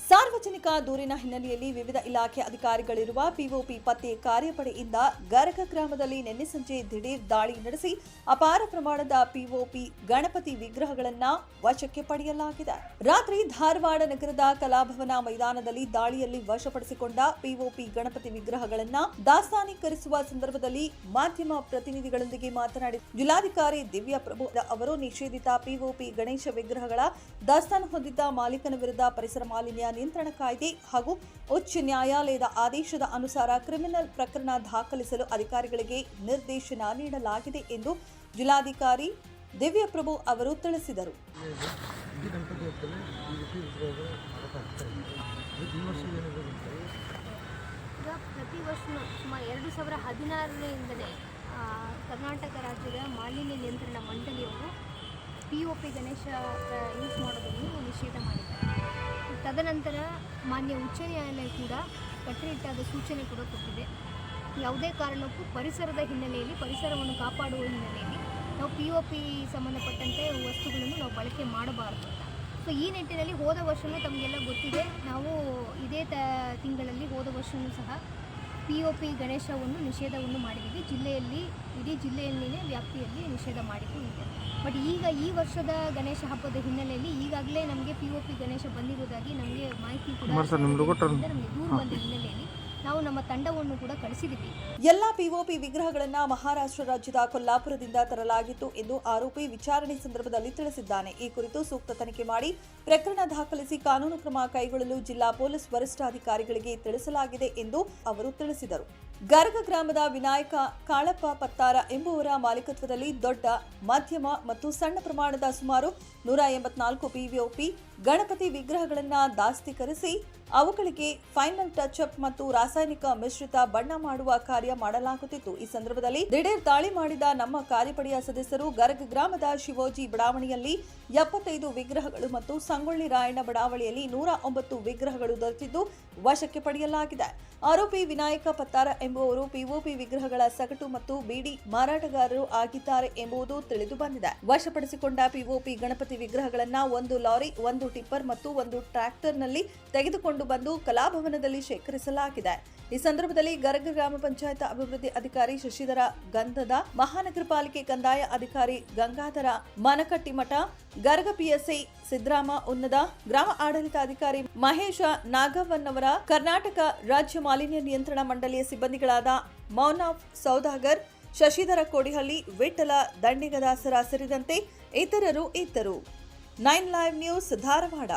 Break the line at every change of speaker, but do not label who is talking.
ಸಾರ್ವಜನಿಕ ದೂರಿನ ಹಿನ್ನೆಲೆಯಲ್ಲಿ ವಿವಿಧ ಇಲಾಖೆ ಅಧಿಕಾರಿಗಳಿರುವ ಪಿಒಪಿ ಪತ್ತೆ ಕಾರ್ಯಪಡೆಯಿಂದ ಗರಗ ಗ್ರಾಮದಲ್ಲಿ ನಿನ್ನೆ ಸಂಜೆ ದಿಢೀರ್ ದಾಳಿ ನಡೆಸಿ ಅಪಾರ ಪ್ರಮಾಣದ ಪಿಒಪಿ ಗಣಪತಿ ವಿಗ್ರಹಗಳನ್ನ ವಶಕ್ಕೆ ಪಡೆಯಲಾಗಿದೆ. ರಾತ್ರಿ ಧಾರವಾಡ ನಗರದ ಕಲಾಭವನ ಮೈದಾನದಲ್ಲಿ ದಾಳಿಯಲ್ಲಿ ವಶಪಡಿಸಿಕೊಂಡ ಪಿಒಪಿ ಗಣಪತಿ ವಿಗ್ರಹಗಳನ್ನ ದಾಸ್ತಾನೀಕರಿಸುವ ಸಂದರ್ಭದಲ್ಲಿ ಮಾಧ್ಯಮ ಪ್ರತಿನಿಧಿಗಳೊಂದಿಗೆ ಮಾತನಾಡಿದ ಜಿಲ್ಲಾಧಿಕಾರಿ ದಿವ್ಯಾ ಪ್ರಭು ಅವರು ನಿಷೇಧಿತ ಪಿಒಪಿ ಗಣೇಶ ವಿಗ್ರಹಗಳ ದಾಸ್ತಾನು ಹೊಂದಿದ್ದ ಮಾಲೀಕನ ವಿರುದ್ಧ ಪರಿಸರ ಮಾಲಿನ್ಯ ನಿಯಂತ್ರಣ ಕಾಯ್ದೆ ಹಾಗೂ ಉಚ್ಚ ನ್ಯಾಯಾಲಯದ ಆದೇಶದ ಅನುಸಾರ ಕ್ರಿಮಿನಲ್ ಪ್ರಕರಣ ದಾಖಲಿಸಲು ಅಧಿಕಾರಿಗಳಿಗೆ ನಿರ್ದೇಶನ ನೀಡಲಾಗಿದೆ ಎಂದು ಜಿಲ್ಲಾಧಿಕಾರಿ ದಿವ್ಯಪ್ರಭು ಅವರು ತಿಳಿಸಿದರು.
ಪ್ರತಿ ವರ್ಷ ಸುಮಾರು ಎರಡು ಸಾವಿರ ಹದಿನಾರರಿಂದಲೇ ಕರ್ನಾಟಕ ರಾಜ್ಯದ ಮಾಲಿನ್ಯ ನಿಯಂತ್ರಣ ಮಂಡಳಿಯವರು P O P Ganesha use ಮಾಡೋದನ್ನು ನಿಷೇಧ ತದನಂತರ ಮಾನ್ಯ ಉಚ್ಚ ನ್ಯಾಯಾಲಯ ಕೂಡ ಕಟ್ಟುನಿಟ್ಟಾದ ಸೂಚನೆ ಕೂಡ ಕೊಟ್ಟಿದೆ. ಯಾವುದೇ ಕಾರಣಕ್ಕೂ ಪರಿಸರದ ಹಿನ್ನೆಲೆಯಲ್ಲಿ, ಪರಿಸರವನ್ನು ಕಾಪಾಡುವ ಹಿನ್ನೆಲೆಯಲ್ಲಿ ನಾವು ಪಿ ಒ ಪಿ ಸಂಬಂಧಪಟ್ಟಂತೆ ವಸ್ತುಗಳನ್ನು ನಾವು ಬಳಕೆ ಮಾಡಬಾರ್ದು ಸೊ ಈ ನಿಟ್ಟಿನಲ್ಲಿ ಹೋದ ವರ್ಷವೂ ತಮಗೆಲ್ಲ ಗೊತ್ತಿದೆ. ನಾವು ಇದೇ ತ, ತಿಂಗಳಲ್ಲಿ ಹೋದ ವರ್ಷವೂ ಸಹ ಪಿ ಒ ಪಿ ಗಣೇಶವನ್ನು ನಿಷೇಧವನ್ನು ಮಾಡಿದ್ದೀವಿ. ಜಿಲ್ಲೆಯಲ್ಲಿ ಇಡೀ ಜಿಲ್ಲೆಯಲ್ಲಿನೇ ವ್ಯಾಪ್ತಿಯಲ್ಲಿ ನಿಷೇಧ ಮಾಡಿದ್ದು ಇದೆ. ಬಟ್ ಈಗ ಈ ವರ್ಷದ ಗಣೇಶ ಹಬ್ಬದ ಹಿನ್ನೆಲೆಯಲ್ಲಿ ಈಗಾಗಲೇ ನಮಗೆ ಪಿ ಒ ಪಿ ಗಣೇಶ ಬಂದಿರುವುದಾಗಿ ನಮಗೆ ಮಾಹಿತಿ ಕೂಡ ನಮಗೆ ದೂರು ಬಂದ ಹಿನ್ನೆಲೆಯಲ್ಲಿ ನಾವು ನಮ್ಮ ತಂಡವನ್ನು ಕೂಡ ಕಳಿಸಿದ್ದೀವಿ.
ಎಲ್ಲಾ ಪಿಒಪಿ ವಿಗ್ರಹಗಳನ್ನ ಮಹಾರಾಷ್ಟ್ರ ರಾಜ್ಯದ ಕೊಲ್ಲಾಪುರದಿಂದ ತರಲಾಗಿತ್ತು ಎಂದು ಆರೋಪಿ ವಿಚಾರಣೆ ಸಂದರ್ಭದಲ್ಲಿ ತಿಳಿಸಿದ್ದಾನೆ. ಈ ಕುರಿತು ಸೂಕ್ತ ತನಿಖೆ ಮಾಡಿ ಪ್ರಕರಣ ದಾಖಲಿಸಿ ಕಾನೂನು ಕ್ರಮ ಕೈಗೊಳ್ಳಲು ಜಿಲ್ಲಾ ಪೊಲೀಸ್ ವರಿಷ್ಠಾಧಿಕಾರಿಗಳಿಗೆ ತಿಳಿಸಲಾಗಿದೆ ಎಂದು ಅವರು ತಿಳಿಸಿದರು. ಗರ್ಗ ಗ್ರಾಮದ ವಿನಾಯಕ ಕಾಳಪ್ಪ ಪತ್ತಾರ ಎಂಬುವರ ಮಾಲೀಕತ್ವದಲ್ಲಿ ದೊಡ್ಡ, ಮಧ್ಯಮ ಮತ್ತು ಸಣ್ಣ ಪ್ರಮಾಣದ ಸುಮಾರು ನೂರ ಎಂಬತ್ನಾಲ್ಕು ಪಿವಿಒಪಿ ಗಣಪತಿ ವಿಗ್ರಹಗಳನ್ನ ದಾಸ್ತೀಕರಿಸಿ ಅವುಗಳಿಗೆ ಫೈನಲ್ ಟಚ್ ಅಪ್ ಮತ್ತು ರಾಸಾಯನಿಕ ಮಿಶ್ರಿತ ಬಣ್ಣ ಮಾಡುವ ಕಾರ್ಯ ಮಾಡಲಾಗುತ್ತಿತ್ತು. ಈ ಸಂದರ್ಭದಲ್ಲಿ ದಿಢೀರ್ ದಾಳಿ ಮಾಡಿದ ನಮ್ಮ ಕಾರ್ಯಪಡೆಯ ಸದಸ್ಯರು ಗರ್ಗ್ ಗ್ರಾಮದ ಶಿವೋಜಿ ಬಡಾವಣೆಯಲ್ಲಿ ಎಪ್ಪತ್ತೈದು ವಿಗ್ರಹಗಳು ಮತ್ತು ಸಂಗೊಳ್ಳಿ ರಾಯಣ್ಣ ಬಡಾವಣೆಯಲ್ಲಿ ನೂರ ಒಂಬತ್ತು ವಿಗ್ರಹಗಳು ದೊರೆತಿದ್ದು ವಶಕ್ಕೆ ಪಡೆಯಲಾಗಿದೆ. ಆರೋಪಿ ವಿನಾಯಕ ಪತ್ತಾರ ಎಂಬುವರು ಪಿಒಪಿ ವಿಗ್ರಹಗಳ ಸಗಟು ಮತ್ತು ಬಿಡಿ ಮಾರಾಟಗಾರರು ಆಗಿದ್ದಾರೆ ಎಂಬುದು ತಿಳಿದು ಬಂದಿದೆ. ವಶಪಡಿಸಿಕೊಂಡ ಪಿಒಪಿ ಗಣಪತಿ ವಿಗ್ರಹಗಳನ್ನ ಒಂದು ಲಾರಿ, ಒಂದು ಟಿಪ್ಪರ್ ಮತ್ತು ಒಂದು ಟ್ರ್ಯಾಕ್ಟರ್ನಲ್ಲಿ ತೆಗೆದುಕೊಂಡು ಬಂದು ಕಲಾಭವನದಲ್ಲಿ ಶೇಖರಿಸಲಾಗಿದೆ. ಈ ಸಂದರ್ಭದಲ್ಲಿ ಗರಗ ಗ್ರಾಮ ಪಂಚಾಯತ್ ಅಭಿವೃದ್ಧಿ ಅಧಿಕಾರಿ ಶಶಿಧರ ಗಂಧದ, ಮಹಾನಗರ ಪಾಲಿಕೆ ಕಂದಾಯ ಅಧಿಕಾರಿ ಗಂಗಾಧರ ಮನಕಟ್ಟಿಮಠ ಗರಗ ಪಿಎಸ್ಐ ಸಿದ್ದರಾಮ ಉನ್ನದ, ಗ್ರಾಮ ಆಡಳಿತಾಧಿಕಾರಿ ಮಹೇಶ ನಾಗವನ್ನವರ ಕರ್ನಾಟಕ ರಾಜ್ಯ ಮಾಲಿನ್ಯ ನಿಯಂತ್ರಣ ಮಂಡಳಿಯ ಸಿಬ್ಬಂದಿಗಳಾದ ಮೌನಾಫ್ ಸೌದಾಗರ್, ಶಶಿಧರ ಕೋಡಿಹಳ್ಳಿ, ವಿಠಲ ದಂಡಿಗದಾಸರ ಸೇರಿದಂತೆ ಇತರರು ಇದ್ದರು. Nine live news Dharwad.